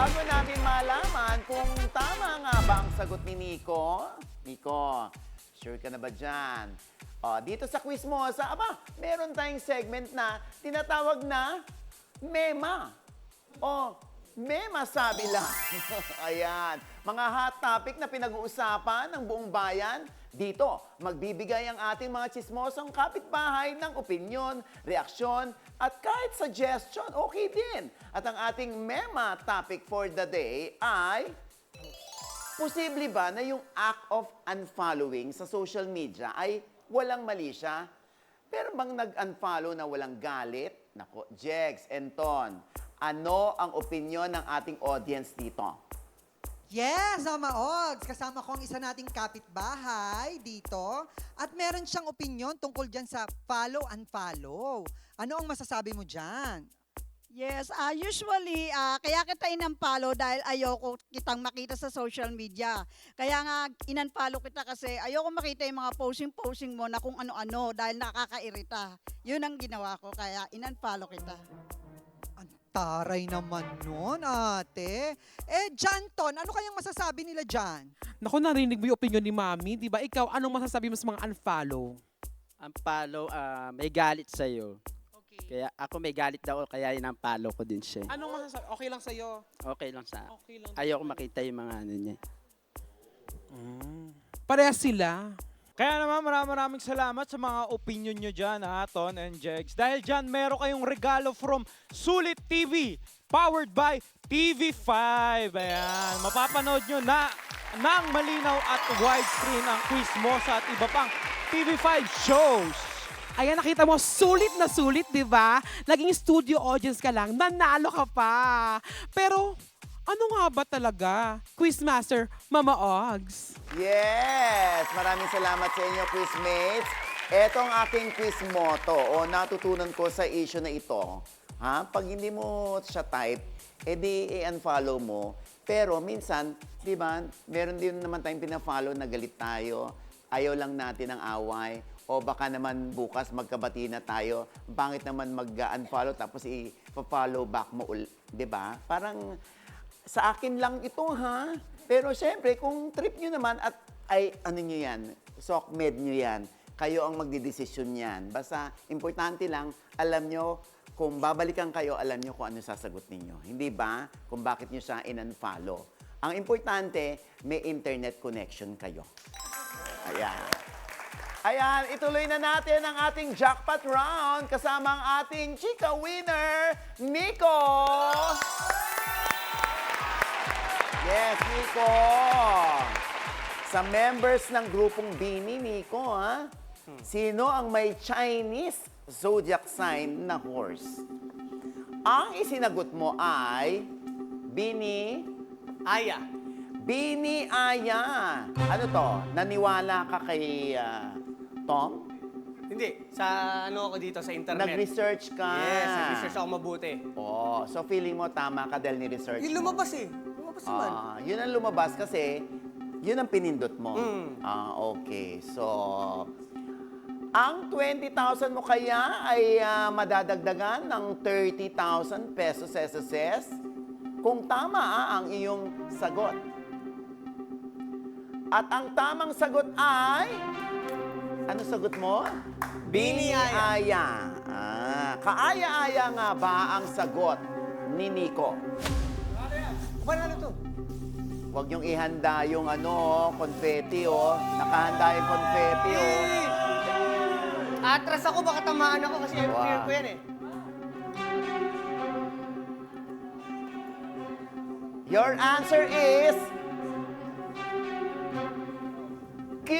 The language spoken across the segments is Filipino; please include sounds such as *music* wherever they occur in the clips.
bago natin malaman kung tama nga ba ang sagot ni Nico, Nico, sure ka na ba dyan? O, dito sa quiz mo, sa, aba, meron tayong segment na tinatawag na MEMA. O, MEMA sabi lang. *laughs* Ayan. Mga hot topic na pinag-uusapan ng buong bayan. Dito, magbibigay ang ating mga chismosong kapitbahay ng opinyon, reaksyon, at kahit suggestion, okay din. At ang ating MEMA topic for the day ay... Posible ba na yung act of unfollowing sa social media ay walang mali siya? Pero bang nag-unfollow na walang galit? Nako, Jegs, Enton, ano ang opinion ng ating audience dito? Yes, Mama Ogs. Kasama ko ang isa nating kapitbahay dito. At meron siyang opinion tungkol dyan sa follow and follow. Ano ang masasabi mo dyan? Yes, ah usually, ah kaya kita in-unfollow dahil ayoko kitang makita sa social media. Kaya nga, in-unfollow kita kasi ayoko makita yung mga posting-posting mo na kung ano-ano dahil nakakairita. Yun ang ginawa ko, kaya in-unfollow kita. Taray naman nun, ate. Eh, Janton, ano kayang masasabi nila dyan? Naku, narinig mo yung opinion ni Mami, di ba? Ikaw, anong masasabi mo sa mga unfollow? ang follow, ah, may galit sa'yo. Okay. Kaya ako may galit daw, kaya yun ang follow ko din siya. Anong masasabi? Okay lang sa'yo? Okay lang sa Okay lang. Ayoko makita yung mga ano niya. Parehas sila. Kaya naman maraming maraming salamat sa mga opinion nyo dyan, ha, Ton and Jegs. Dahil dyan, meron kayong regalo from Sulit TV, powered by TV5. Ayan, mapapanood nyo na ng malinaw at widescreen ang quiz mo sa at iba pang TV5 shows. Ayan, nakita mo, sulit na sulit, di ba? Naging studio audience ka lang, nanalo ka pa. Pero, ano nga ba talaga? Quizmaster, Mama Ogs. Yes! Maraming salamat sa inyo, quizmates. Ito ang aking quiz motto o natutunan ko sa issue na ito. Ha? Pag hindi mo siya type, edi i-unfollow mo. Pero minsan, di ba, meron din naman tayong pina-follow na galit tayo. Ayaw lang natin ng away. O baka naman bukas magkabati na tayo. Bangit naman mag-unfollow tapos i-follow back mo. ul- Di ba? Parang sa akin lang ito ha. Pero syempre, kung trip nyo naman at ay ano nyo yan, sockmed nyo yan, kayo ang magdidesisyon yan. Basta importante lang, alam nyo, kung babalikan kayo, alam nyo kung ano sasagot ninyo. Hindi ba? Kung bakit nyo siya in-unfollow. Ang importante, may internet connection kayo. Ayan. Ayan, ituloy na natin ang ating jackpot round kasama ang ating chika winner, Nico! Yes, Nico! Sa members ng grupong Bini, Nico, ha? Sino ang may Chinese zodiac sign na horse? Ang isinagot mo ay Bini Aya. Bini Aya. Ano to? Naniwala ka kay ah, Tom? Hindi, sa ano ako dito sa internet. Nag-research ka. Yes, nag-research ako mabuti. Oh, so feeling mo tama ka dahil ni-research Yung mo. lumabas eh. Naman. Ah, yun ang lumabas kasi yun ang pinindot mo. Mm. Ah, okay. So, ang 20,000 mo kaya ay ah, madadagdagan ng 30,000 pesos SSS kung tama ah, ang iyong sagot. At ang tamang sagot ay... Ano sagot mo? Bini Aya. Aya. Ah, kaaya-aya nga ba ang sagot ni Nico? Paano ano to? Huwag niyong ihanda yung ano, confetti, oh. Nakahanda yung confetti, oh. Atras ako, baka tamaan ako kasi Wow. clear ko yan eh. Your answer is... Q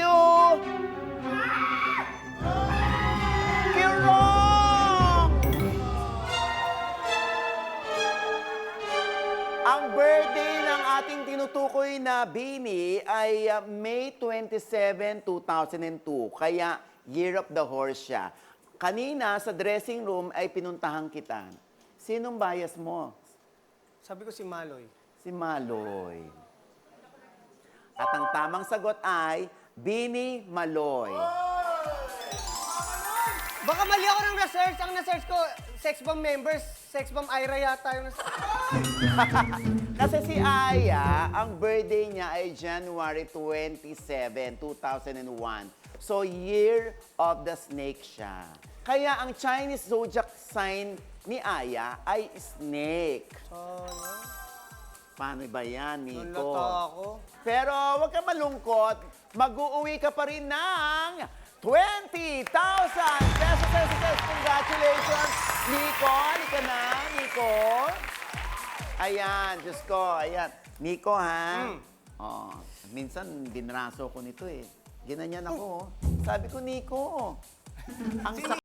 birthday ng ating tinutukoy na Bini ay uh, May 27, 2002. Kaya Year of the Horse siya. Kanina sa dressing room ay pinuntahan kita. Sinong bias mo? Sabi ko si Maloy. Si Maloy. At ang tamang sagot ay Bini Maloy. Baka mali ako ng research. Ang na-search ko, sex bomb members, Sex bomb Ira yata yung nasa... *laughs* Kasi si Aya, ang birthday niya ay January 27, 2001. So, year of the snake siya. Kaya ang Chinese zodiac sign ni Aya ay snake. Paano ba yan, Nico? Nalata ako. Pero huwag ka malungkot. Mag-uuwi ka pa rin ng 20,000 pesos, pesos. Congratulations, Nico. Halika na, Nico. Ayan, Diyos ko, ayan. Nico, ha? Oh, minsan, binraso ko nito eh. Ginanyan ako. oh. Sabi ko, Nico, ang sakit